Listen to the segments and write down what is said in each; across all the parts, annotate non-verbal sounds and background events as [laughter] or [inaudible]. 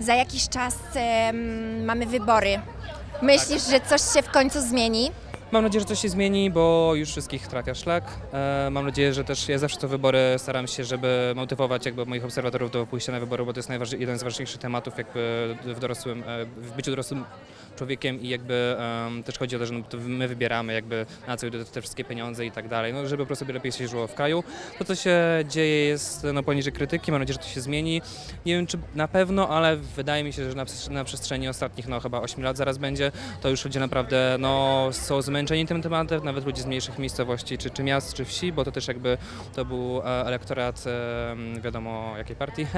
za jakiś czas em, mamy wybory. Myślisz, że coś się w końcu zmieni? Mam nadzieję, że coś się zmieni, bo już wszystkich trafia szlak. E, mam nadzieję, że też ja zawsze te wybory staram się, żeby motywować jakby moich obserwatorów do pójścia na wybory, bo to jest jeden z ważniejszych tematów jakby w dorosłym, e, w byciu dorosłym człowiekiem i jakby em, też chodzi o to, że no, to my wybieramy jakby na co idą te wszystkie pieniądze i tak dalej, no żeby po prostu lepiej się żyło w kraju. To co się dzieje jest no, poniżej krytyki, mam nadzieję, że to się zmieni. Nie wiem czy na pewno, ale wydaje mi się, że na, na przestrzeni ostatnich no chyba 8 lat zaraz będzie, to już ludzie naprawdę no, są zmęczeni tym tematem, nawet ludzie z mniejszych miejscowości, czy, czy miast, czy wsi, bo to też jakby to był e, elektorat wiadomo jakiej partii. [laughs]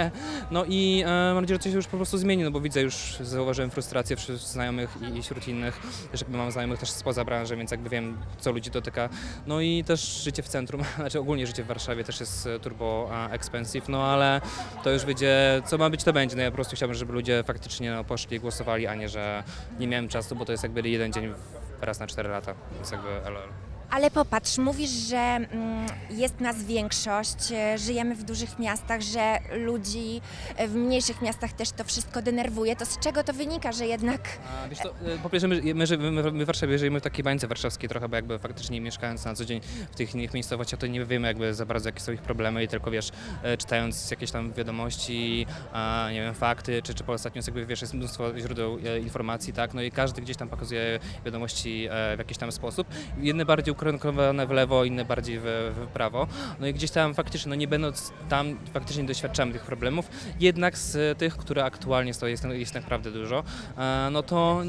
No i e, mam nadzieję, że to się już po prostu zmieni, no bo widzę już, zauważyłem frustrację wśród znajomych i, i wśród innych, też jakby mam znajomych też spoza branży, więc jakby wiem, co ludzi dotyka. No i też życie w centrum, [laughs] znaczy ogólnie życie w Warszawie też jest e, turbo expensive, no ale to już wyjdzie, co ma być, to będzie. No ja po prostu chciałbym, żeby ludzie faktycznie no, poszli głosowali, a nie, że nie miałem czasu, bo to jest jakby jeden dzień raz na 4 lata, więc jakby LOL. Ale popatrz, mówisz, że mm, jest nas większość, e, żyjemy w dużych miastach, że ludzi e, w mniejszych miastach też to wszystko denerwuje. To z czego to wynika, że jednak A, wiesz e, po pierwsze, my, my, my, my w Warszawie żyjemy w takiej bańce warszawskiej trochę, bo jakby faktycznie mieszkając na co dzień w tych innych miejscowościach, to nie wiemy jakby za bardzo, jakie są ich problemy i tylko wiesz, czytając jakieś tam wiadomości, a, nie wiem, fakty, czy, czy po ostatnio jakby wiesz, jest mnóstwo źródeł informacji, tak, no i każdy gdzieś tam pokazuje wiadomości w jakiś tam sposób. Jedne bardziej ukrękowane w lewo, inne bardziej w, w prawo. No i gdzieś tam faktycznie, no nie będąc tam, faktycznie nie doświadczamy tych problemów, jednak z tych, które aktualnie są, jest, jest naprawdę dużo, e, no to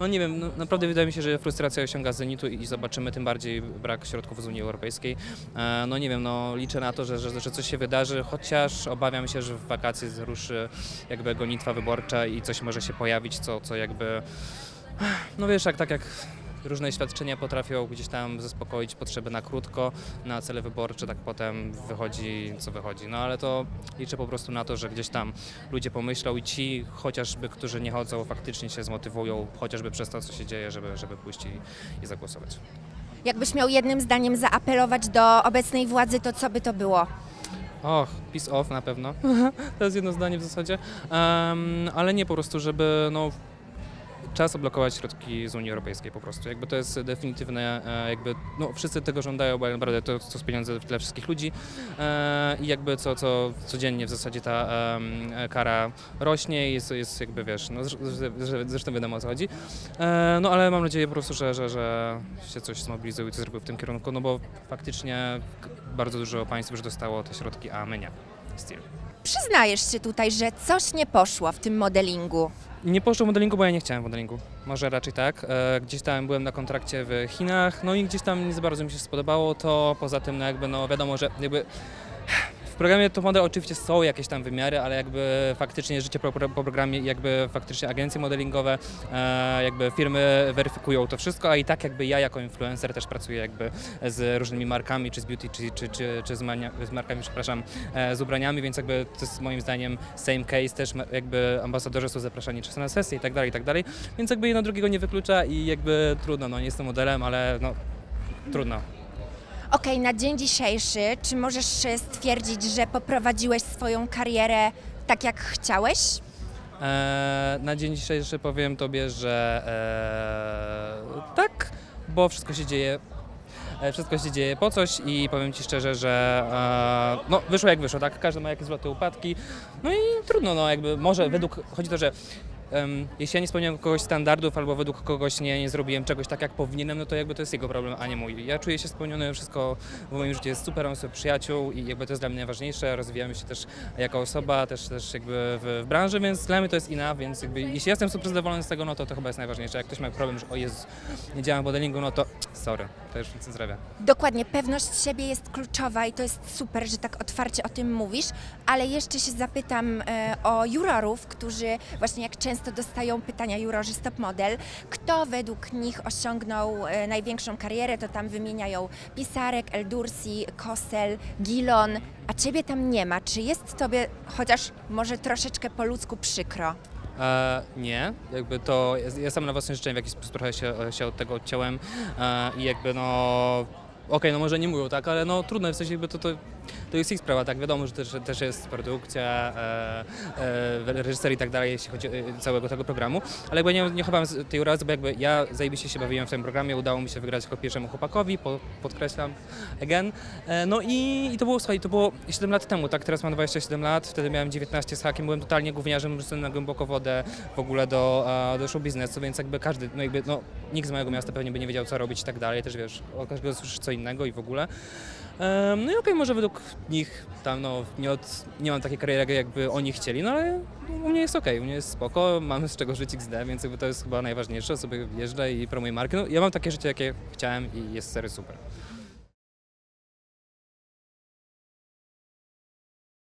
no nie wiem, no, naprawdę wydaje mi się, że frustracja osiąga zenitu i zobaczymy tym bardziej brak środków z Unii Europejskiej. E, no nie wiem, no liczę na to, że, że, że coś się wydarzy, chociaż obawiam się, że w wakacje ruszy jakby gonitwa wyborcza i coś może się pojawić, co, co jakby, no wiesz, jak, tak jak różne świadczenia potrafią gdzieś tam zaspokoić potrzeby na krótko, na cele wyborcze, tak potem wychodzi co wychodzi. No ale to liczę po prostu na to, że gdzieś tam ludzie pomyślą i ci chociażby, którzy nie chodzą, faktycznie się zmotywują, chociażby przez to, co się dzieje, żeby, żeby pójść i, i zagłosować. jakbyś miał jednym zdaniem zaapelować do obecnej władzy, to co by to było? Och, peace off na pewno. [laughs] to jest jedno zdanie w zasadzie. Em, ale nie po prostu, żeby no, czas oblokować środki z Unii Europejskiej po prostu. Jakby to jest definitywne, e, jakby no, wszyscy tego żądają, bo naprawdę to, to są pieniądze dla wszystkich ludzi e, i jakby co, co codziennie w zasadzie ta kara rośnie i jest, jest jakby wiesz, no, zresztą, wiadomo o co chodzi. E, no ale mam nadzieję po prostu, że, że, że się coś zmobilizuje i coś zrobił w tym kierunku, no bo faktycznie bardzo dużo państw już dostało te środki, a my nie. Still. Przyznajesz się tutaj, że coś nie poszło w tym modelingu. Nie poszło modelingu, bo ja nie chciałem modelingu. Może raczej tak. E, Gdzieś tam byłem na kontrakcie w Chinach, no i gdzieś tam nie za bardzo mi się spodobało to. Poza tym, no jakby, no wiadomo, że jakby programie Top Model oczywiście są jakieś tam wymiary, ale jakby faktycznie życie po, po programie jakby faktycznie agencje modelingowe, e, jakby firmy weryfikują to wszystko, a i tak jakby ja jako influencer też pracuję jakby z różnymi markami, czy z beauty, czy, czy, czy, czy z, mania, z markami, przepraszam, e, z ubraniami, więc jakby to jest moim zdaniem same case, też jakby ambasadorzy są zapraszani czasem na sesje i tak dalej, i tak dalej, więc jakby jedno drugiego nie wyklucza i jakby trudno, no nie jestem modelem, ale no trudno. Okej, na dzień dzisiejszy, czy możesz stwierdzić, że poprowadziłeś swoją karierę tak jak chciałeś? E, na dzień dzisiejszy powiem Tobie, że e, tak, bo wszystko się dzieje. e, Wszystko się dzieje po coś i powiem Ci szczerze, że e, no, wyszło jak wyszło, tak? Każdy ma jakieś złote upadki. No i trudno, no jakby może według, chodzi o to, że jeśli ja nie spełniam kogoś standardów albo według kogoś nie, nie zrobiłem czegoś tak jak powinienem, no to jakby to jest jego problem, a nie mój. Ja czuję się spełniony, wszystko w moim życiu jest super, mam sobie przyjaciół i jakby to jest dla mnie najważniejsze, rozwijamy się też jako osoba, też, też jakby w, w branży, więc dla mnie to jest ina, więc jakby jeśli jestem super zadowolony z tego, no to to chyba jest najważniejsze. Jak ktoś ma problem, że o Jezu, nie działam w modelingu, no to sorry, to już nic nie zrobię. Dokładnie, pewność siebie jest kluczowa i to jest super, że tak otwarcie o tym mówisz, ale jeszcze się zapytam e, o jurorów, którzy właśnie jak często dostają pytania jurorzy Stop Model, kto według nich osiągnął e, największą karierę, to tam wymieniają Pisarek, Eldursi, Kosel, Gilon, a ciebie tam nie ma. Czy jest tobie chociaż może troszeczkę po ludzku przykro? E, nie, jakby to, ja, sam na własne życzenie w jakiś sposób trochę się, się od tego odciąłem e, i jakby no, okej, no może nie mówią tak, ale no trudno, w sensie jakby to, to to jest ich sprawa, tak, wiadomo, że też, też jest produkcja, e, e, reżyser i tak dalej, jeśli chodzi o e, całego tego programu, ale jakby nie, nie chowam tej urazy, bo jakby ja zajebiście się bawiłem w tym programie, udało mi się wygrać jako pierwszemu chłopakowi, po, podkreślam, again, e, no i, i to było, słuchaj, to było 7 lat temu, tak, teraz mam 27 lat, wtedy miałem 19 z hakiem, byłem totalnie gówniarzem, rzucony na głęboko wodę w ogóle do, e, do show biznesu, więc jakby każdy, no jakby, no nikt z mojego miasta pewnie by nie wiedział, co robić i tak dalej, też wiesz, o każdego słyszysz co innego i w ogóle. Em, No i okej, może według nich tam no nie, od, nie mam takiej kariery, jakby oni chcieli, no ale u mnie jest okej, u mnie jest spoko, mam z czego żyć XD, więc jakby to jest chyba najważniejsze, sobie jeżdżę i promuję markę. No ja mam takie życie, jakie chciałem i jest serio super.